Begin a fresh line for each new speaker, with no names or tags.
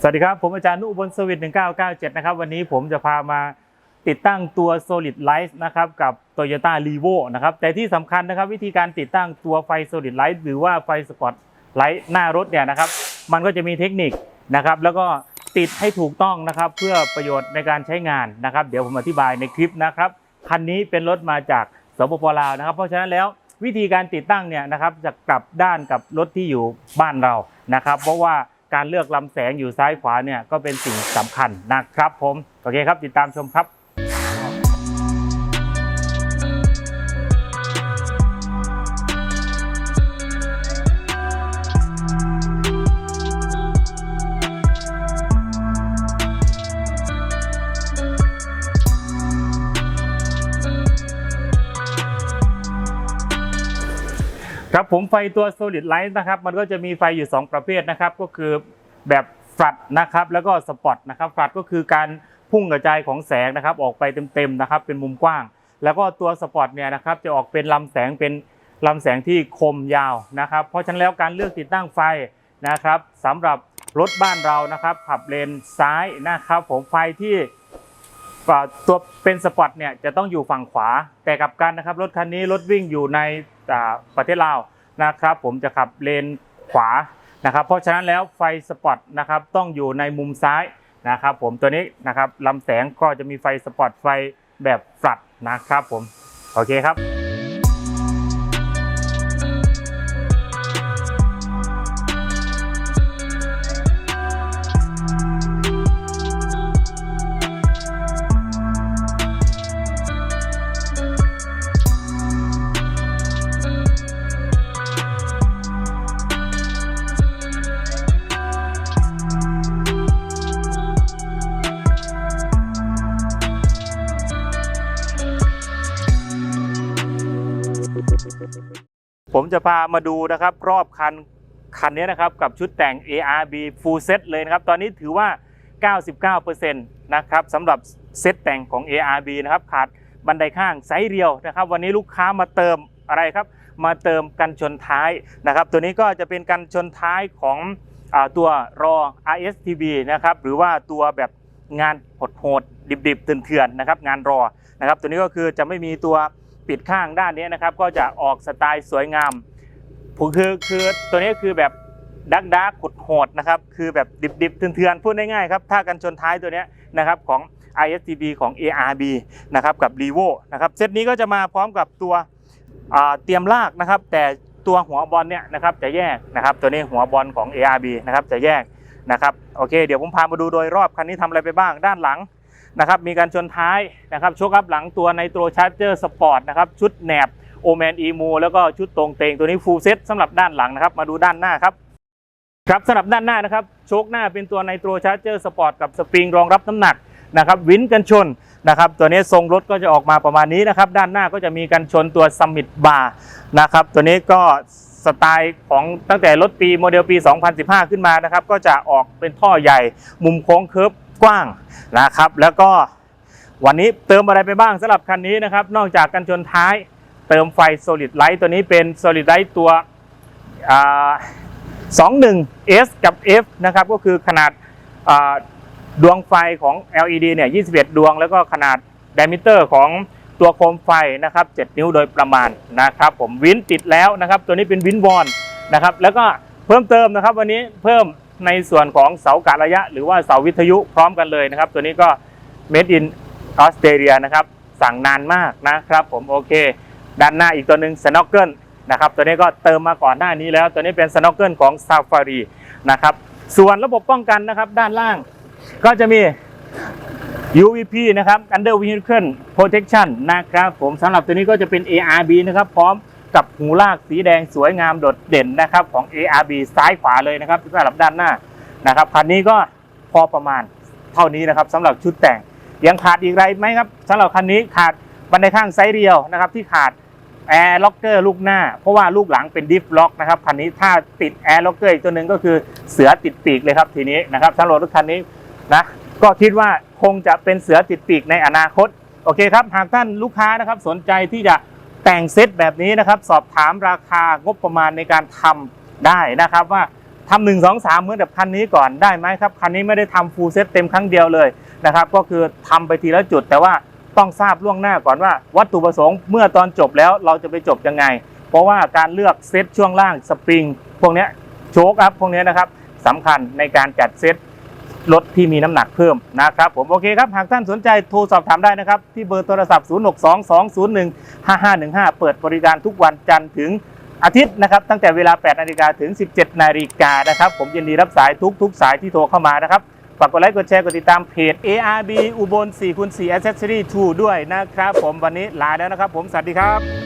สวัสดีครับ ผมอาจารย์นุบลสวิต1997 นะครับ วันนี้ผมจะพามาติดตั้งตัว Solid Light นะครับกับ Toyota r e v o นะครับ แต่ที่สำคัญนะครับวิธีการติดตั้งตัวไฟ Solid Light หรือว่าไฟสปอตไลท์หน้ารถเนี่ยนะครับ มันก็จะมีเทคนิคนะครับแล้วก็ติดให้ถูกต้องนะครับ เพื่อประโยชน์ในการใช้งานนะครับ เดี๋ยวผมอธิบายในคลิปนะครับคันนี้เป็นรถมาจากสปปลาวนะครับ เพราะฉะนั้นแล้ววิธีการติดตั้งเนี่ยนะครับจะกลับด้านกับรถที่อยู่บ้านเรานะครับ เพราะว่า การเลือกลำแสงอยู่ซ้ายขวาเนี่ยก็เป็นสิ่งสำคัญนะครับผม โอเคครับติดตามชมครับ ครับผมไฟตัว solid light นะครับมันก็จะมีไฟอยู่ 2 ประเภทนะครับก็คือแบบฝัดนะครับแล้วก็สปอตนะครับฝัดก็คือการพุ่งกระจายของแสงนะครับออกไปเต็มๆนะครับเป็นมุมกว้าง แล้วก็ตัวสปอตเนี่ยนะครับจะออกเป็นลำแสงเป็นลำแสงที่คมยาวนะครับ เพราะฉะนั้นแล้วการเลือกติดตั้งไฟนะครับสำหรับรถบ้านเรานะครับขับเลนซ้ายนะครับผมไฟที่ ตัวเป็นสปอตเนี่ยจะต้องอยู่ฝั่งขวา แต่กับการนะครับรถคันนี้รถวิ่งอยู่ในอ่าประเทศลาวนะครับ ผมจะขับเลนขวานะครับ เพราะฉะนั้นแล้วไฟสปอตนะครับต้องอยู่ในมุมซ้ายนะครับ ผมตัวนี้นะครับลำแสงก็จะมีไฟสปอตไฟแบบฟลัดนะครับ ผมโอเคครับ ผมจะพามาดูนะครับรอบคันคันนี้นะครับกับชุดแต่ง ARB full set เลยนะครับ ตอนนี้ถือว่า 99%นะครับสำหรับเซตแต่งของ ARB นะครับขาดบันไดข้างไซส์เรียวนะครับ วันนี้ลูกค้ามาเติมอะไรครับ มาเติมกันชนท้ายนะครับ ตัวนี้ก็จะเป็นกันชนท้ายของอตัวรอ RSTB นะครับหรือว่าตัวแบบงานโหดๆดิบๆเถื่อนๆนะครับ งานรอนะครับ ตัวนี้ก็คือจะไม่มีตัว ปิดข้างด้านนี้นะครับ ก็จะออกสไตล์สวยงามผมคือคือตัวนี้คือแบบดักดักขุดโหดนะครับ คือแบบดิบๆเถื่อนๆพูดง่ายๆครับถ้ากันชนท้ายตัวนี้นะครับของ ISTB ของ ARB นะครับกับ r e v o นะครับเซตนี้ก็จะมาพร้อมกับตัวเตรียมลากนะครับ แต่ตัวหัวบอลเนี่ยนะครับจะแยกนะครับ ตัวนี้หัวบอลของ ARB นะครับจะแยกนะครับโอเค เดี๋ยวผมพามาดูโดยรอบคันนี้ทำอะไรไปบ้างด้านหลัง นะครับมีการชนท้ายนะครับโชคอัพหลังตัวในตัวชาร์เจอร์สปอร์ตนะครับชุดแหนบโอแมนอีมูแล้วก็ชุดตรงเตงตัวนี้ฟูลเซ็ตสำหรับด้านหลังนะครับมาดูด้านหน้าครับครับสำหรับด้านหน้านะครับโชคหน้าเป็นตัวไนโตรชาร์เจอร์สปอร์ตกับสปริงรองรับน้ำหนักนะครับวินกันชนนะครับตัวนี้ทรงรถก็จะออกมาประมาณนี้นะครับด้านหน้าก็จะมีกันชนตัวซัมมิตบาร์นะครับตัวนี้ก็สไตล์ของตั้งแต่รถปีโมเดลปี 2015 ขึ้นมานะครับก็จะออกเป็นท่อใหญ่มุมโค้งเคิร์ฟ กว้างนะครับ แล้วก็วันนี้เติมอะไรไปบ้างสำหรับคันนี้นะครับ นอกจากกันชนท้ายเติมไฟ Solid Light ตัวนี้เป็น Solid Light ตัว 21 S กับ F นะครับ ก็คือขนาดดวงไฟของ LED เนี่ย 21 ดวง แล้วก็ขนาด diameter ของตัวโคมไฟนะครับ 7 นิ้วโดยประมาณนะครับ ผมวินติดแล้วนะครับ ตัวนี้เป็นวินวอนนะครับ แล้วก็เพิ่มเติมนะครับ วันนี้เพิ่ม ในส่วนของเสากะระยะ หรือว่าเสาวิทยุพร้อมกันเลยนะครับ ตัวนี้ก็ made in ออสเตรเลียนะครับ สั่งนานมากนะครับ ผมโอเค ด้านหน้าอีกตัวหนึ่งสโน k เกิลนะครับ ตัวนี้ก็เติมมาก่อนหน้านี้แล้ว ตัวนี้เป็นสโน k เกิลของ Safari นะครับ ส่วนระบบป้องกันนะครับ ด้านล่างก็จะมี UVP นะครับ Under Vehicle Protection นะครับ ผมสำหรับตัวนี้ก็จะเป็น ARB นะครับ พร้อม กับหูลากสีแดงสวยงามโดดเด่นนะครับของ ARB ซ้ายขวาเลยนะครับสำหรับด้านหน้านะครับคันนี้ก็พอประมาณเท่านี้นะครับสำหรับชุดแต่งยังขาดอีกไรไหมครับสำหรับคันนี้ขาดบันไดข้างไซส์เดียวนะครับที่ขาดแอร์ล็อกเกอร์ลูกหน้า เพราะว่าลูกหลังเป็นดิฟล็อกนะครับคันนี้ถ้าติดแอร์ล็อกเกอร์อีกตัวหนึ่งก็คือเสือติดปีกเลยครับทีนี้นะครับสำหรับรถคันนี้นะก็คิดว่าคงจะเป็นเสือติดปีกในอนาคต โอเคครับ หากท่านลูกค้านะครับสนใจที่จะ แต่งเซตแบบนี้นะครับ สอบถามราคางบประมาณในการทำได้นะครับ ว่าทำหนึ่งสองสามเหมือนกับคันนี้ก่อนได้ไหมครับคันนี้ไม่ได้ทำฟูลเซตเต็มครั้งเดียวเลยนะครับก็คือทำไปทีละจุด แต่ว่าต้องทราบล่วงหน้าก่อนว่า วัตถุประสงค์เมื่อตอนจบแล้วเราจะไปจบยังไง เพราะว่าการเลือกเซตช่วงล่างสปริงพวกนี้โชคอัพพวกนี้นะครับสำคัญในการจัดเซต รถที่มีน้ำหนักเพิ่มนะครับผมโอเคครับ หากท่านสนใจโทรสอบถามได้นะครับ ที่เบอร์โทรศัพท์ 062201 5515 เปิดบริการทุกวันจันทร์ถึงอาทิตย์นะครับ ตั้งแต่เวลา 8 นาฬิกาถึง 17 นาฬิกานะครับ ผมยินดีรับสายทุกทุกสายที่โทรเข้ามานะครับ ฝากกดไลค์ กดแชร์ กดติดตามเพจ ARB อุบล4คูณ4 Accessory 2ด้วยนะครับ ผมวันนี้ลาแล้วนะครับ ผมสวัสดีครับ